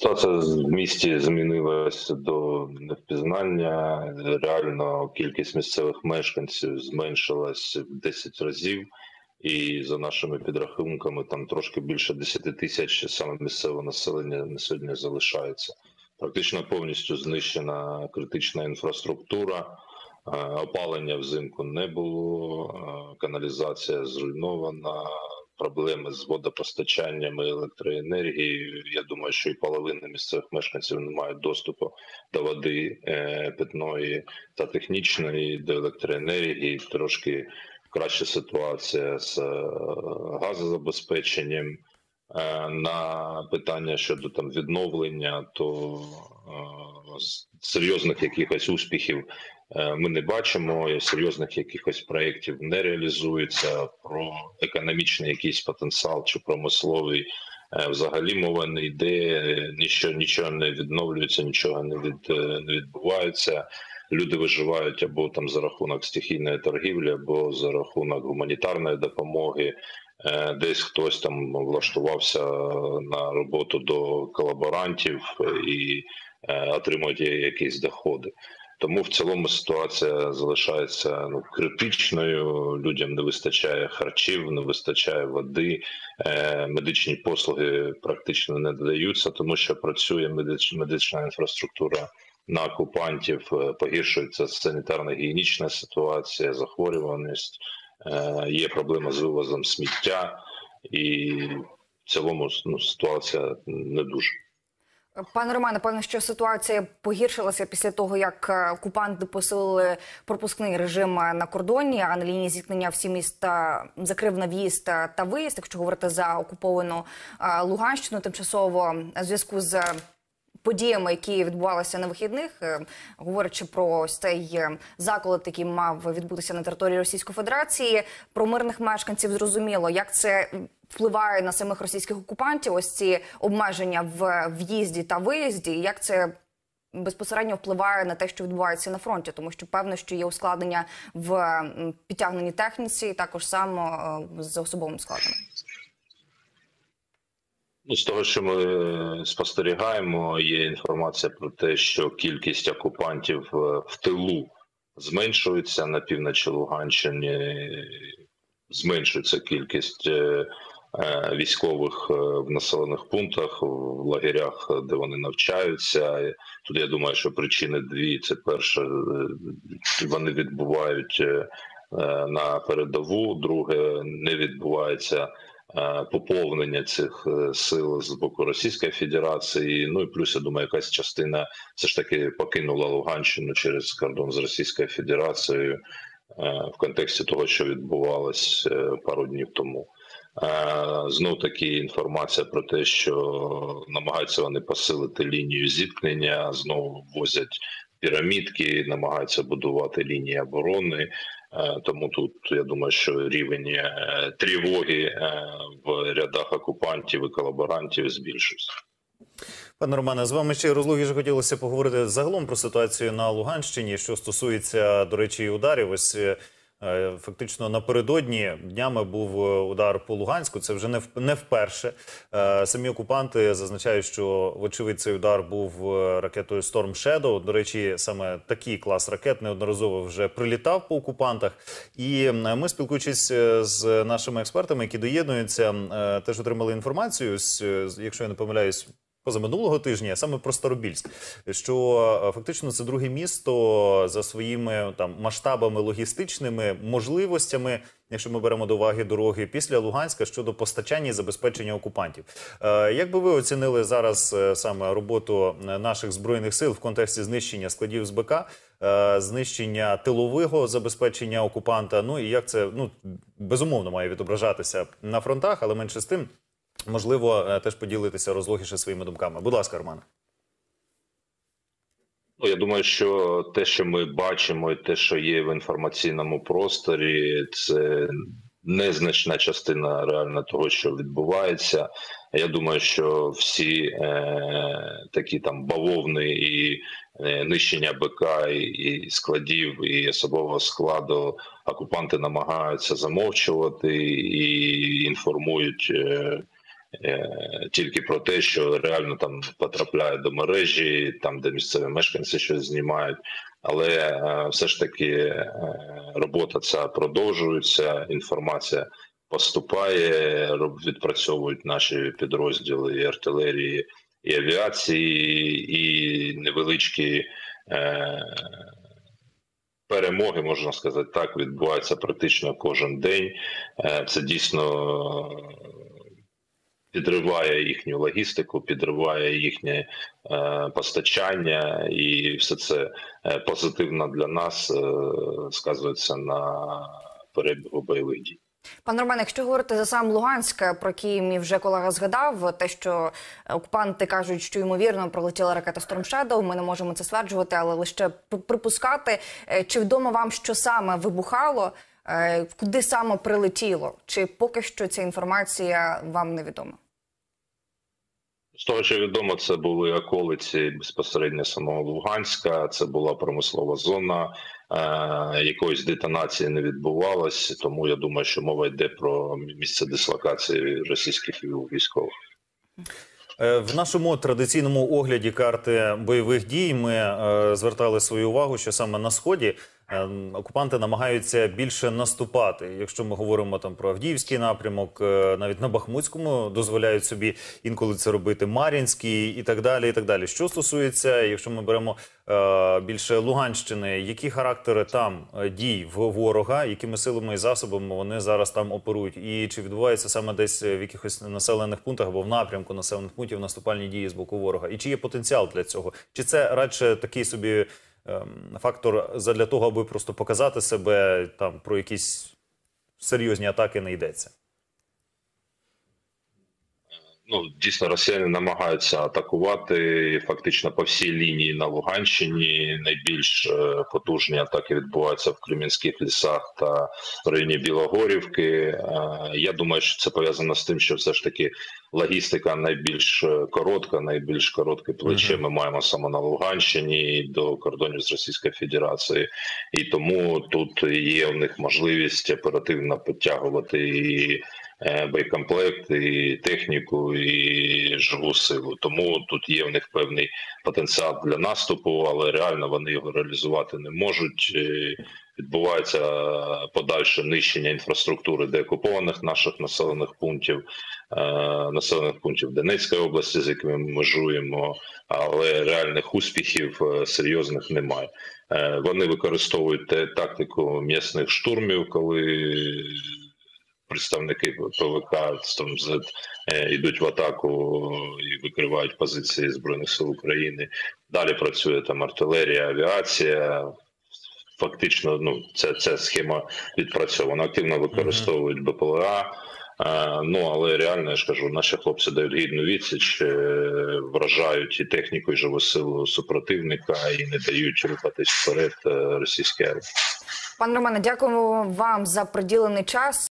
Ситуація в місті змінилася до невпізнання. Реально кількість місцевих мешканців зменшилась в 10 разів, і за нашими підрахунками, там трошки більше 10 тисяч саме місцевого населення на сьогодні залишається. Практично повністю знищена критична інфраструктура. Опалення взимку не було, каналізація зруйнована, проблеми з водопостачанням і електроенергією. Я думаю, що і половина місцевих мешканців не мають доступу до води е, питної та технічної, до електроенергії. Трошки краща ситуація з е, газозабезпеченням. Е, на питання щодо там відновлення, то серйозних якихось успіхів ми не бачимо серйозних якихось проєктів не реалізується про економічний якийсь потенціал чи промисловий. Е, взагалі мова не йде, нічого нічого не відновлюється, нічого не від е, не відбувається. Люди виживають або там за рахунок стихійної торгівлі, або за рахунок гуманітарної допомоги. Десь хтось там влаштувався на роботу до колаборантів і отримує якісь доходи. Тому в цілому ситуація залишається ну критичною. Людям не вистачає харчів, не вистачає води, е, медичні послуги практично не додаються, тому що працює медич, медична інфраструктура на окупантів, е, погіршується санітарно гігієнічна ситуація, захворюваність, е, є проблема з вивозом сміття, і в цілому ну, ситуація не дуже. Пане Романе, певно, що ситуація погіршилася після того, як е, окупанти посилили пропускний режим на кордоні, а на лінії зіткнення всі міста закрив на в'їзд та виїзд, якщо говорити за окуповану е, Луганщину, тимчасово в зв'язку з подіями, які відбувалися на вихідних, е, говорячи про цей заколот, який мав відбутися на території Російської Федерації, про мирних мешканців зрозуміло, як це впливає на самих російських окупантів. Ось ці обмеження в в'їзді та виїзді, як це безпосередньо впливає на те, що відбувається на фронті, тому що певно, що є ускладнення в підтягненні техніці, також само е, з особовим складом. Ну, з того, що ми е, спостерігаємо, є інформація про те, що кількість окупантів е, в тилу зменшується на півночі Луганщини, зменшується кількість військових е, в населених пунктах, в лагерях, де вони навчаються. Тут я думаю, що причини дві: це перше, е, вони відбувають на передову. Друге, не відбувається. Поповнення цих сил з боку Російської Федерації, ну і плюс я думаю, якась частина все ж таки покинула Луганщину через кордон з Російською Федерацією в контексті того, що відбувалось пару днів тому. Знов таки інформація про те, що намагаються вони посилити лінію зіткнення, знову возять пірамідки, намагаються будувати лінії оборони. Тому тут я думаю, що рівень е, тривоги е, в рядах окупантів і колаборантів збільшується. Пане Романе, з вами ще розлогіше хотілося поговорити загалом про ситуацію на Луганщині, що стосується до речі, ударів. Ось е, Е, фактично напередодні днями був е, удар по Луганську. Це вже не не вперше. Е, самі окупанти зазначають, що вочевидь цей удар був ракетою Storm Shadow. До речі, саме такий клас ракет неодноразово вже прилітав по окупантах. І ми спілкуючись з нашими експертами, які доєднуються, теж отримали інформацію. Якщо я не помиляюсь, позаминулого тижня, саме про Старобільськ, що е, фактично це друге місто за своїми там масштабами логістичними можливостями. Якщо ми беремо до уваги дороги після Луганська щодо постачання і забезпечення окупантів, е, як би ви оцінили зараз е, саме роботу наших збройних сил в контексті знищення складів з БК, знищення тилового забезпечення окупанта? Ну і як це ну безумовно має відображатися на фронтах, але менше з тим. Можливо, е, теж поділитися розлогіше своїми думками. Будь ласка, Роман. Ну, я думаю, що те, що ми бачимо, і те, що є в інформаційному просторі, це незначна частина реально того, що відбувається. Я думаю, що всі е, такі там бавовни і е, нищення БК і, і складів і особового складу окупанти намагаються замовчувати і інформують. Е, тільки про те, що реально там потрапляє до мережі, там де місцеві мешканці щось знімають. Але е, все ж таки е, робота ця продовжується. Інформація поступає, відпрацьовують наші підрозділи і артилерії, і авіації, і невеличкі. Е, Перемоги можна сказати так, відбуваються практично кожен день. Е, Це дійсно підриває їхню логістику, підриває їхнє е, постачання, і все це е, позитивно для нас е, сказується на перебігу бойових дій. Пане Романе, якщо говорити за сам Луганськ, про який мій вже колега згадав, те, що окупанти кажуть, що ймовірно пролетіла ракета Storm Shadow, ми не можемо це стверджувати, але лише припускати. Чи відомо вам, що саме вибухало, куди саме прилетіло? Чи поки що ця інформація вам невідома? З того, що відомо, це були околиці безпосередньо самого Луганська. Це була промислова зона, е, якоїсь детонації не відбувалось, тому я думаю, що мова йде про місце дислокації російських військових. Е, В нашому традиційному огляді карти бойових дій ми е, звертали свою увагу, що саме на сході е, окупанти намагаються більше наступати. Якщо ми говоримо там про Авдіївський напрямок, е, навіть на Бахмутському дозволяють собі інколи це робити Мар'їнський і так далі. І так далі. Що стосується, якщо ми беремо е, більше Луганщини, які характери там е, дій в ворога, якими силами і засобами вони зараз там оперують, і чи відбувається саме десь в якихось населених пунктах або в напрямку населених пунктів наступальні дії з боку ворога? І чи є потенціал для цього? Чи це радше такий собі ем, фактор задля того, аби просто показати себе там про якісь серйозні атаки не йдеться? Ну, дійсно, росіяни намагаються атакувати фактично по всій лінії на Луганщині. Найбільш е, потужні атаки відбуваються в Кремінських лісах та в районі Білогорівки. Е, Я думаю, що це пов'язано з тим, що все ж таки логістика найбільш е, коротка, найбільш коротке плече ми маємо саме на Луганщині до кордонів з Російською Федерацією, і тому тут є в них можливість оперативно підтягувати і боєкомплект, і техніку, і живу силу. Тому тут є в них певний потенціал для наступу, але реально вони його реалізувати не можуть. Е, Відбувається подальше нищення інфраструктури деокупованих наших населених пунктів, е, населених пунктів Донецької області, з якими ми межуємо, але реальних успіхів е, серйозних немає. Е, Вони використовують тактику м'ясних штурмів, коли представники ПВК там з е, йдуть в атаку і викривають позиції збройних сил України. Далі працює там артилерія, авіація. Фактично, ну це, це схема відпрацьована. Активно використовують БПЛА. Е, Ну але реально я ж кажу, наші хлопці дають гідну відсіч, е, вражають і техніку, і живу силу супротивника, і не дають рухатись вперед російській армії. Пане Романе, дякуємо вам за приділений час.